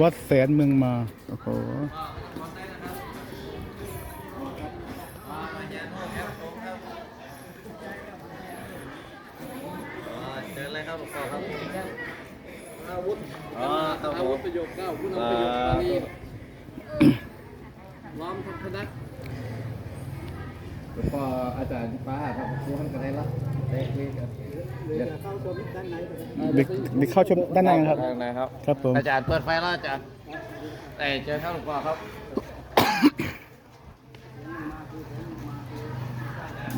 วัดแสนเมืองมา โอ้โหเชิญเลยครับหลวงพ่อครับอาวุธอ๋อครับผอาวุมธประโยคเก้าอาวุธประโยคปานีล้อมพนักหลวงพ่ออาจารย์ป้าครับครูท่านกันได้ละเตะนี่ครับเดี๋ยวจะเข้าชมด้านในไป เลยเด็กเด็กเข้าชมด้านในครับ ทางไหนครับ ครับผม อาจารย์เปิดไฟแล้วอาจารย์แต่เจอครับหลวงพ่อครับ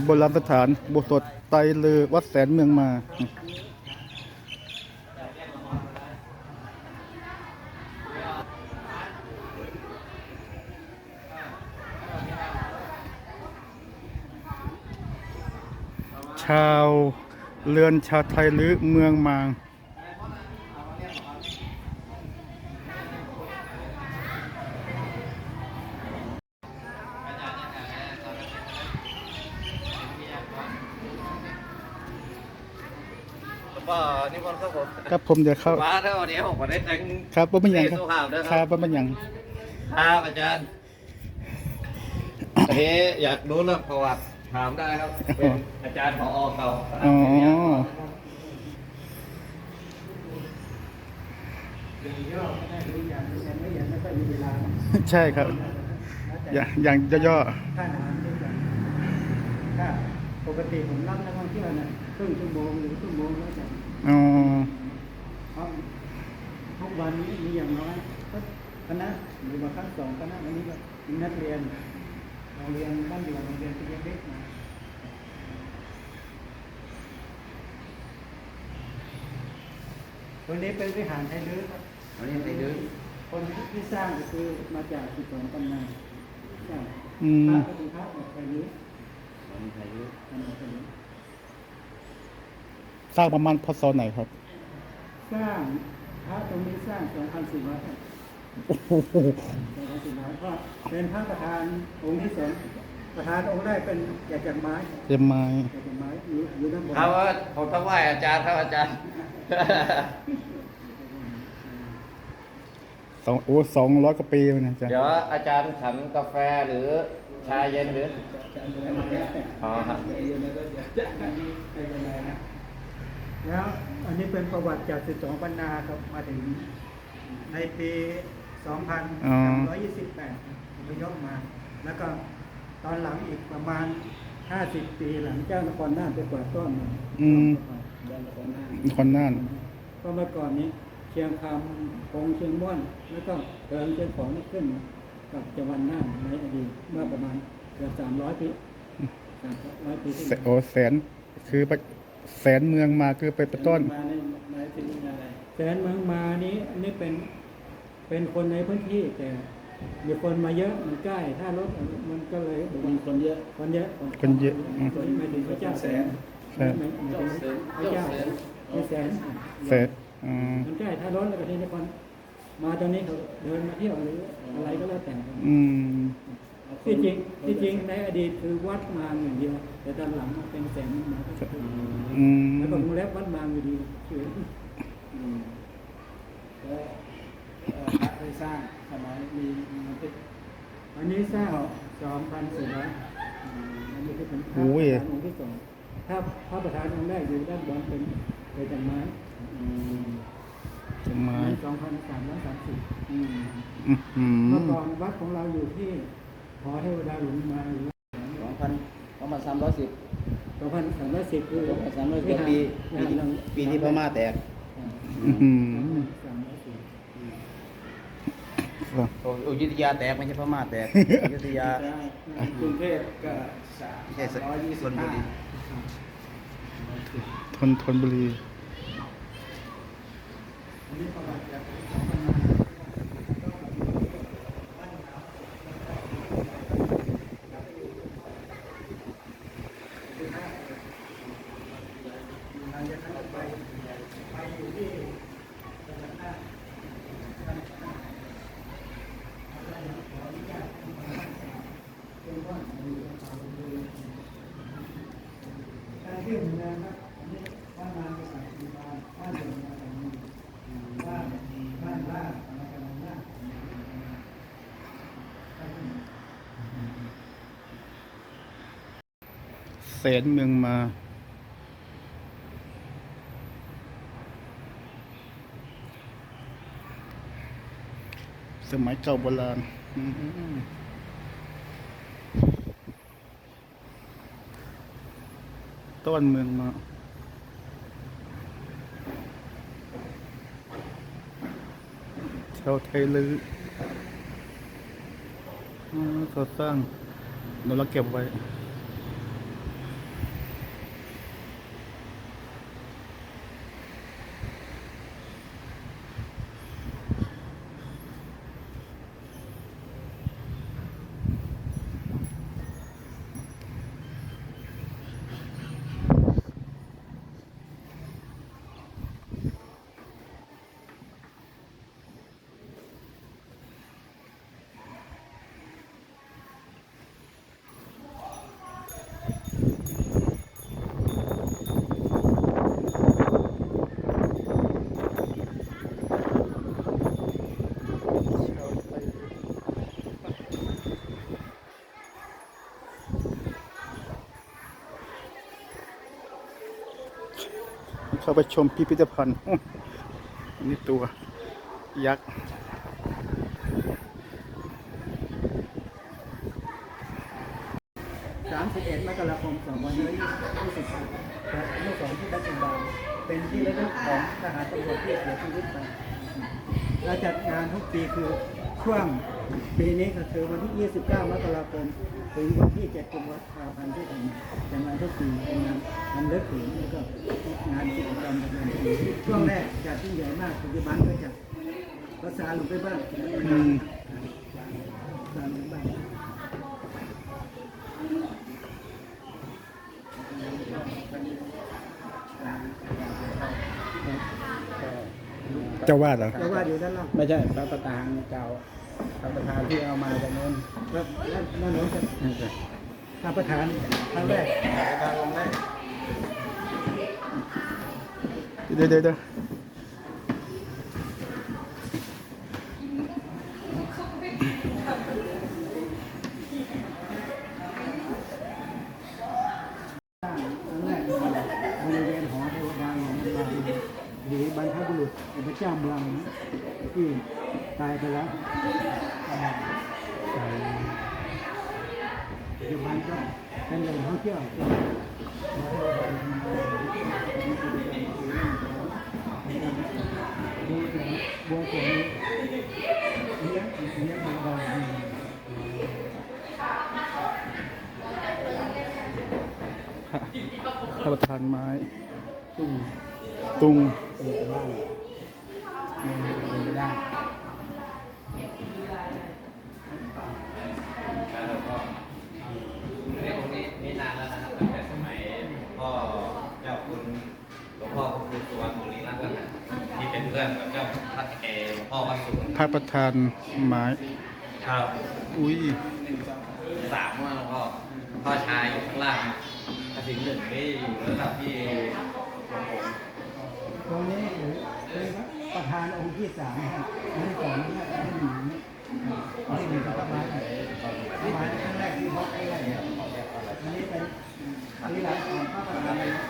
โบราณสถานโบสถ์ไตรลือวัดแสนเมืองมา ชาว เรือนชาวไทยหรือเมืองมางหลวงพ่อนิมนต์ครับผมครับผมเดี๋ยวเข้า มาเท่าเดี๋ยวผมก็ได้แต่งครับว่าเป็นหยังครับ สู้ข่าวด้วยคครัรับบว่าเป็นหยังครับอาจารย์อันนี้อยากรู้เรื่องประวัติ ถามได้ครับ เป็นอาจารย์ผอเก่าอ๋อ ใช่ครับ อย่างอย่างย่อค่าอาหารด้วยกันถ้าปกติผมรับนักท่องเที่ยวน่ะครึ่งชั่วโมงหรือชั่วโมงแล้วแต่ๆอ๋อ เพราะทุกวันนี้มีอย่างน้อยก็คณะหรือบางครั้งสองคณะวันนี้ก็มีนักเรียน โรงเรียนบ้านเดียวโรงเรียนที่เล็กๆมาวันนี้เป็นวิหารไทยลื้อครับอันนี้ไปดื้อคนที่สร้างก็คือมาจากสิบสองตำนานสร้างอืมพระก็คือพระแบบไทยลื้ออันนี้ไปดื้อขนาดไทยลื้อสร้างประมาณพศไหนครับ สร้างพระตรงนี้สร้างสองพันสี่ร้อยโอ้โห ก็เป็นพระประธานองค์ที่สองประธานองค์แรกเป็นแกะจากไม้เต็มไม้แกะจากไม้อยู่อยู่ด้านบนครับว่าผมต้องไหว้อาจารย์ครับอาจารย์สองโอ้สองร้อยกว่าปีเลยนะอาจารย์เดี๋ยวอาจารย์ฉันกาแฟหรือชาเย็นหรืออ๋อครับแล้วอันนี้เป็นประวัติจากสิบสองปันนาครับมาถึงในปี สองพันสามร้อยยี่สิบแปดไปยกมา แล้วก็ตอนหลังอีกประมาณห้าสิบปีหลังเจ้านครน่านไปกวาดต้นมาอืมเจ้านครน่านคนน่านก็เมื่อก่อนนี้เชียงคำคงเชียงม่อนแล้วก็เดินเชียงของนี่ขึ้นกับจังหวัดน่านในอดีตเมื่อประมาณเกือบสามร้อยปีสามร้อยปีที่แสโอ้แสนคือไปแสนเมืองมาคือไปประต้นมาในในที่นี่อะไรแสนเมืองมานี้อันนี้เป็น เป็นคนในพื้นที่แต่มีคนมาเยอะมันใกล้ถ้ารถมันก็เลยมีคนเยอะคนเยอะคนเยอะอืมคนไม่ถึงพระเจ้าแสนใช่ไม่ไม่ถึงพระเจ้ามีแสนแสนอ๋อมันใกล้ถ้ารถแล้วก็ทีนี้คนมาตรงนี้เขาเดินมาเที่ยวหรืออะไรก็แล้วแต่อืมที่จริงที่จริงในอดีตคือวัดมางอย่างเดียวแต่ตอนหลังมาเป็นแสนมาอืมแล้วก็วงเล็บวัดมางอยู่ดีชื่อ พระได้สร้างสมัยมีมันเป็นอันนี้สร้างสองพันสี่ร้อยอันนี้คือเป็นพระประธานองค์ที่สองถ้าพระประธานองค์แรกอยู่ด้านบนเป็นเป็นจันไม้ต้นไม้สองพันสามร้อยสามสิบเมื่อมก่อนวัดของเราอยู่ที่หอเทวดาหลวงมาสองพันสองพันสามร้อยสิบสองพันสามร้อยสิบคือสองพันสามร้อยสิบปีปีที่พม่าแตกอืมสามร้อยสิบ อยุธยาแตกไม่ใช่พม่าแตกอยุธยา กรุงเทพก็สามแค่สร้อยยี่ชสิบนบุห้ารีทนทนบุรีอันนี้ประวัติจากการ นเมืองมา สมัยเก่าโบราณต้นเมืองมาชาวไทยลืออ๋อเขาสร้างเราเราเก็บไว้ เข้าไปชมพิพิธภัณฑ์อันนี่ตัวยักษ์31มสิบเอ็ดมกราคม2520แต่อนุสรณ์ที่บัตรบาลเป็นที่ระลึกของทหารตำรวจที่เสียชีวิตไปเราจัดงานทุกปีคือช่วง ปีนี้ก็คือวันที่ 29 มกราคมถึงวันที่ 7 กุมภาพันธ์ที่ผ่านมาจัดงานทุกปีเป็นงานมันเลิกถึงแล้วก็งานกิจกรรมประจำปีช่วงแรกจัดที่งใหญ่มากปัจจุบันก็จัดภาษาลงไปบ้างอืมภาษาลงไปบ้างเจ้าวาดเหรอแล้วว่าอยู่ด้านล่าง ไม่ใช่พระประธานเก่า พระประธานที่เอามาจากโน้นแล้วนั่นนั่นหนูจะท่านประธานครั้งแรกทานองแรกเดี๋ยวเดี๋ยวเดี๋ยว สร้างครั้งแรกบริเวณหอเทวดาหลวงบางห รือบรรพบุรุษของพระเจ้าเมืองที่ตายไปแล้วปัจจุบันก็เป็นแหล่งท่องเที่ยวดูถึงบัวสวนี้เลี้ยงเลี้ยงบางบางประธานไม้ ตุงตุง ตุ้งกระบ้างเป็นไปได้เรื่องนี้นี่นานแล้วนะครับตั้งแต่สมัยพ่อเจ้าคุณหลวงพ่อพระครูสุวรรณบุรีรัตน์กันนะที่เป็นเพื่อนกับเจ้าพระเอหลวงพ่อวัดสุวรรณพระประธานไม้ครับอุ้ยสามว่าหลวงพ่อพ่อชายอยู่ข้างล่างกระถิ่นหนึ่งนี่อยู่ระดับที่หลวงผม ตรงนี้เป็นประธานองค์ที่สามครับองค์ที่สองนี่ไม่หนีไม่หนีกับประมาณประมาณครั้งแรกที่พบครั้งแรเนี่ยอันนี้เป็นที่ร้านของพระประธานเลยนะ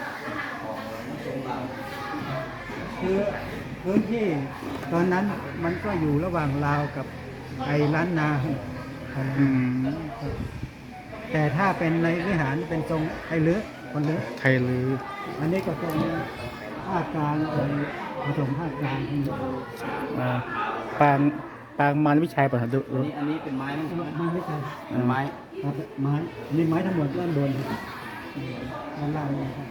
คือพื้นที่ตอนนั้นมันก็อยู่ระหว่างลาวกับไอ้ล้านนาแต่ถ้าเป็นในวิหารเป็นทรงไอ้เลือคนลือไทยลืออันนี้ก็เป็น ภาคกลางเป็นผสมภาคกลางที่อ่าปางปางมารวิชัยป่ะดูอันนี้อันนี้เป็นไม้มั้งไม้ไม่ใช่เป็นไม้ครับไม้อันนี้ไม้ทั้งหมดด้านบนด้านล่างนี่ครับ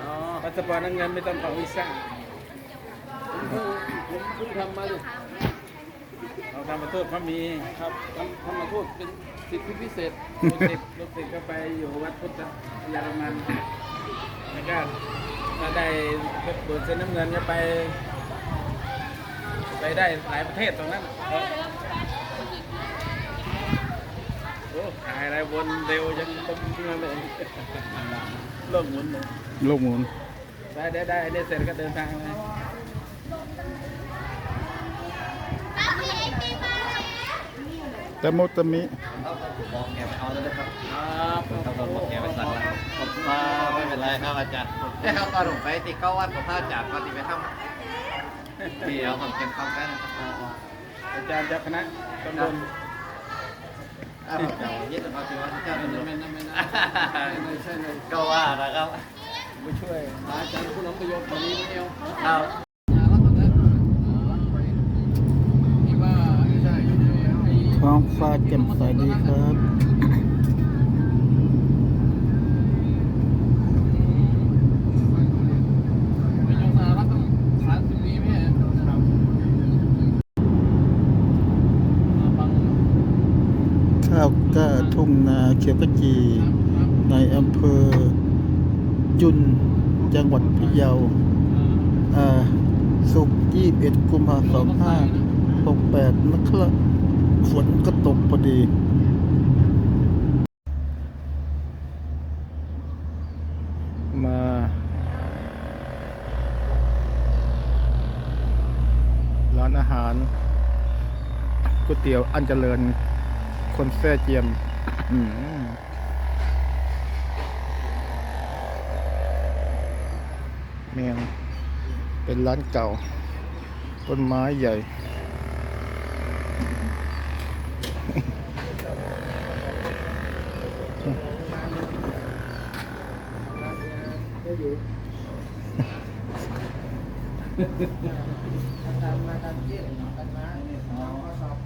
อ๋อพาสปอร์ตนั่นเงินไม่ต้องขอวีซ่าผมเพิ่งผมเพิ่งทำมาเลย เราทำมาโทษเขามีครับทำทำมาโทษเป็นสิทธิพิเศษลูกศิษย์ลูกศิษย์ก็ไปอยู่วัดพุทธยารมันแล้วก็ถ้าได้เปิดเส้นน้ำเงินก็ไป ไปได้หลายประเทศตรงนั้นเออโอ้ขายอะไรวนเร็วยังต้มเนื้อเลยเริ่มหมุนเลยโลกหมุนได้ได้ได้ได้เสร็จก็เดินทางเลย ตะโมตะมิบอกแกไปเอาแล้วนะครับครับครับบอกแกไปสั่งแล้วอ่าไม่เป็นไรครับอาจารย์ได้ครับตอนผมไปติเข้าวัดของพระอาจารย์ก็ติไปทำเดี๋ยวผมเก็บคำกันอาจารย์เจ้าคณะตำบลอ้าวเดี๋ยวยึดเอาที่เจ้าเป็นไม่ไม่ไม่ใช่เลยก็ว่านะครับไปช่วยอาจารย์คุณน้ำประโยชน์ตอนนี้ไม่เอาครับ ที่ว่าใช่ ท้ องฟ้าแจ่มใสดีครับไปยกสารัฐต้องสามสิบปีไหมครับฟังข้าวกล้าทุ่งนาเขียวขจี ในอำเภอ จุน จังหวัดพะเยาอ่าสุกร์21กุมภาพันธ์2568นะครับ ฝนก็ตกพอดีมาร้านอาหารก๋วยเตี๋ยวอันเจริญ คนแซ่เจียมอืมเมียงเป็นร้านเก่า ต้นไม้ใหญ่ ตามมาตามเที่ยงกันมาเนี่ยสองข้อสอบ